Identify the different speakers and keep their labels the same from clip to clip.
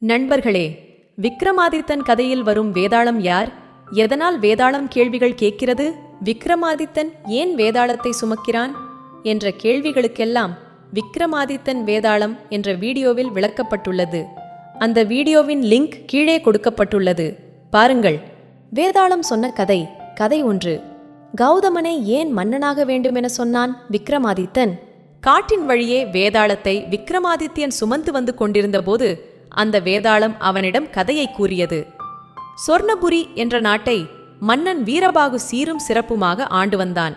Speaker 1: நண்பர்களே விக்ரமாதித்தன் கதையில் வரும் வேதாளம் யார்? எதனால் வேதாளம் கேள்விகள் கேட்கிறது? விக்ரமாதித்தன் ஏன் வேதாளத்தை சுமக்கிறான்? என்ற கேள்விகளுக்கெல்லாம் விக்ரமாதித்தன் வேதாளம் என்ற வீடியோவில் விளக்கப்பட்டுள்ளது. அந்த வீடியோவின் லிங்க் கீழே கொடுக்கப்பட்டுள்ளது. பாருங்கள். வேதாளம் சொன்ன கதை கதை ஒன்று. கௌதமனை ஏன் மன்னனாக வேண்டுமென சொன்னான் விக்ரமாதித்தன்? காட்டின் வழியே வேதாளத்தை விக்ரமாதித்யன் சுமந்து வந்து கொண்டிருந்தபோது அந்த வேதாளம் அவனிடம் கதையை கூறியது. சொர்ணபுரி என்ற நாட்டை மன்னன் வீரபாகு சீரும் சிறப்புமாக ஆண்டு வந்தான்.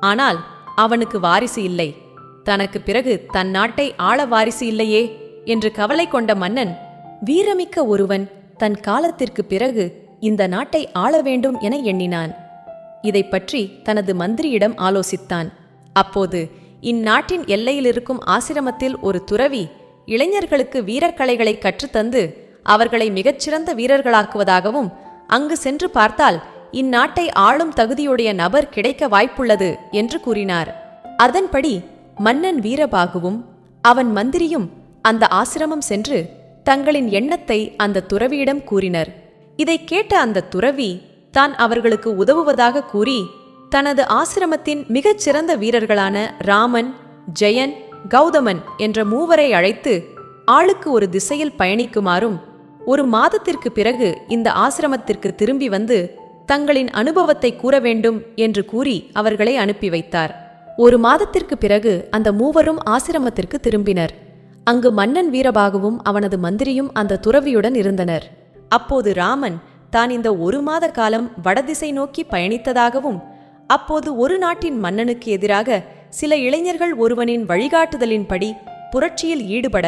Speaker 1: ஆனால் அவனுக்கு வாரிசு இல்லை. தனக்கு பிறகு தன் நாட்டை ஆள வாரிசு இல்லையே என்று கவலை கொண்ட மன்னன் வீரமிக்க ஒருவன் தன் காலத்திற்கு பிறகு இந்த நாட்டை ஆள வேண்டும் என எண்ணினான். இதைப் பற்றி தனது மந்திரியிடம் ஆலோசித்தான். அப்போது இந்நாட்டின் எல்லையில் இருக்கும் ஆசிரமத்தில் ஒரு துறவி இளைஞர்களுக்கு வீரக்கலைகளை கற்றுத்தந்து அவர்களை மிகச்சிறந்த வீரர்களாக்குவதாகவும் அங்கு சென்று பார்த்தால் இந்நாட்டை ஆளும் தகுதியுடைய நபர் கிடைக்க வாய்ப்புள்ளது என்று கூறினார். அதன்படி மன்னன் வீரபாகுவும் அவன் மந்திரியும் அந்த ஆசிரமம் சென்று தங்களின் எண்ணத்தை அந்த துறவியிடம் கூறினர். இதைக் கேட்ட அந்த துறவி தான் அவர்களுக்கு உதவுவதாக கூறி தனது ஆசிரமத்தின் மிகச்சிறந்த வீரர்களான ராமன் ஜெயன் கௌதமன் என்ற மூவரை அழைத்து ஆளுக்கு ஒரு திசையில் பயணிக்குமாறும் ஒரு மாதத்திற்கு பிறகு இந்த ஆசிரமத்திற்கு திரும்பி வந்து தங்களின் அனுபவத்தை கூற வேண்டும் என்று கூறி அவர்களை அனுப்பி வைத்தார். ஒரு மாதத்திற்கு பிறகு அந்த மூவரும் ஆசிரமத்திற்கு திரும்பினர். அங்கு மன்னன் வீரபாகுவும் அவனது மந்திரியும் அந்த துறவியுடன் இருந்தனர். அப்போது ராமன் தான் இந்த ஒரு மாத காலம் வடதிசை நோக்கி பயணித்ததாகவும் அப்போது ஒரு நாட்டின் மன்னனுக்கு எதிராக சில இளைஞர்கள் ஒருவனின் வழிகாட்டுதலின்படி புரட்சியில் ஈடுபட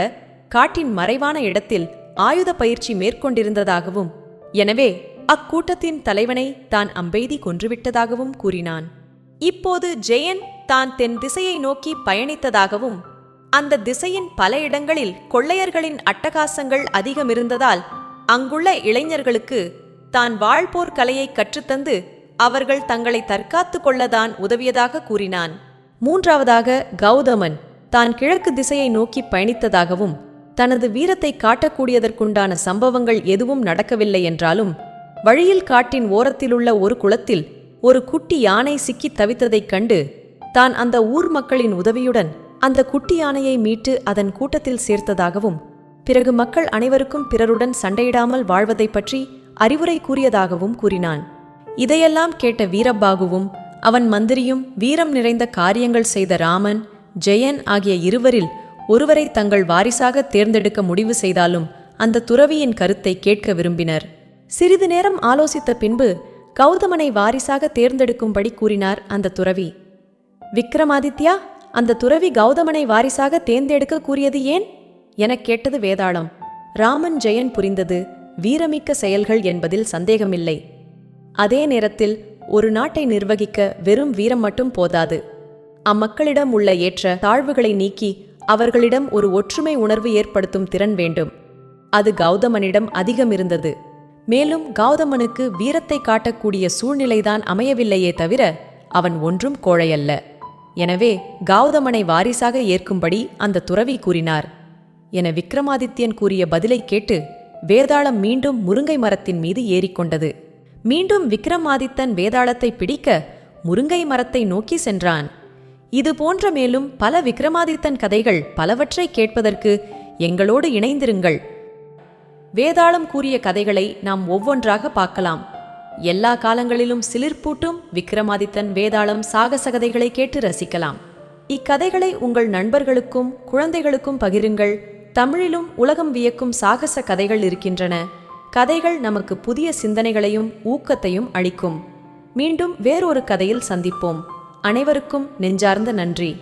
Speaker 1: காட்டின் மறைவான இடத்தில் ஆயுத பயிற்சி மேற்கொண்டிருந்ததாகவும் எனவே அக்கூட்டத்தின் தலைவனை தான் அம்பெய்தி கொன்றுவிட்டதாகவும் கூறினான். இப்போது ஜெயன் தான் தென் திசையை நோக்கி பயணித்ததாகவும் அந்த திசையின் பல இடங்களில் கொள்ளையர்களின் அட்டகாசங்கள் அதிகமிருந்ததால் அங்குள்ள இளைஞர்களுக்கு தான் வாழ்போர் கலையை கற்றுத்தந்து அவர்கள் தங்களை தற்காத்துக் கொள்ளதான் உதவியதாக கூறினான். மூன்றாவதாக கௌதமன் தான் கிழக்கு திசையை நோக்கி பயணித்ததாகவும் தனது வீரத்தை காட்டக்கூடியதற்குண்டான சம்பவங்கள் எதுவும் நடக்கவில்லை என்றாலும் வழியில் காட்டின் ஓரத்திலுள்ள ஒரு குளத்தில் ஒரு குட்டி யானை சிக்கித் தவித்ததைக் கண்டு தான் அந்த ஊர் மக்களின் உதவியுடன் அந்த குட்டி யானையை மீட்டு அதன் கூட்டத்தில் சேர்த்ததாகவும் பிறகு மக்கள் அனைவருக்கும் பிறருடன் சண்டையிடாமல் வாழ்வதைப் பற்றி அறிவுரை கூறியதாகவும் கூறினான். இதையெல்லாம் கேட்ட வீரபாகுவும் அவன் மந்திரியும் வீரம் நிறைந்த காரியங்கள் செய்த ராமன் ஜெயன் ஆகிய இருவரில் ஒருவரை தங்கள் வாரிசாக தேர்ந்தெடுக்க முடிவு செய்தாலும் அந்த துறவியின் கருத்தை கேட்க விரும்பினர். சிறிது நேரம் ஆலோசித்த பின்பு கௌதமனை வாரிசாக தேர்ந்தெடுக்கும்படி கூறினார் அந்த துறவி. விக்ரமாதித்யா அந்த துறவி கௌதமனை வாரிசாக தேர்ந்தெடுக்க கூறியது ஏன்? எனக் கேட்டது வேதாளம். ராமன் ஜெயன் புரிந்தது வீரமிக்க செயல்கள் என்பதில் சந்தேகமில்லை. அதே நேரத்தில் ஒரு நாட்டை நிர்வகிக்க வெறும் வீரம் மட்டும் போதாது. அம்மக்களிடம் உள்ள ஏற்ற தாழ்வுகளை நீக்கி அவர்களிடம் ஒரு ஒற்றுமை உணர்வு ஏற்படுத்தும் திறன் வேண்டும். அது கௌதமனிடம் அதிகம் இருந்தது. மேலும் கௌதமனுக்கு வீரத்தை காட்டக்கூடிய சூழ்நிலைதான் அமையவில்லையே தவிர அவன் ஒன்றும் கோழையல்ல. எனவே கௌதமனை வாரிசாக ஏற்கும்படி அந்த துறவி கூறினார். என விக்ரமாதித்யன் கூறிய பதிலை கேட்டு வேதாளம் மீண்டும் முருங்கை மரத்தின் மீது ஏறிக்கொண்டது. மீண்டும் விக்ரமாதித்தன் வேதாளத்தை பிடிக்க முருங்கை மரத்தை நோக்கி சென்றான். இது போன்ற மேலும் பல விக்ரமாதித்தன் கதைகள் பலவற்றை கேட்பதற்கு எங்களோடு இணைந்திருங்கள். வேதாளம் கூறிய கதைகளை நாம் ஒவ்வொன்றாக பார்க்கலாம். எல்லா காலங்களிலும் சிலிர்ப்பூட்டும் விக்ரமாதித்தன் வேதாளம் சாகச கதைகளை கேட்டு ரசிக்கலாம். இக்கதைகளை உங்கள் நண்பர்களுக்கும் குழந்தைகளுக்கும் பகிருங்கள். தமிழிலும் உலகம் வியக்கும் சாகச கதைகள் இருக்கின்றன. கதைகள் நமக்கு புதிய சிந்தனைகளையும் ஊக்கத்தையும் அளிக்கும். மீண்டும் வேறொரு கதையில் சந்திப்போம். அனைவருக்கும் நெஞ்சார்ந்த நன்றி.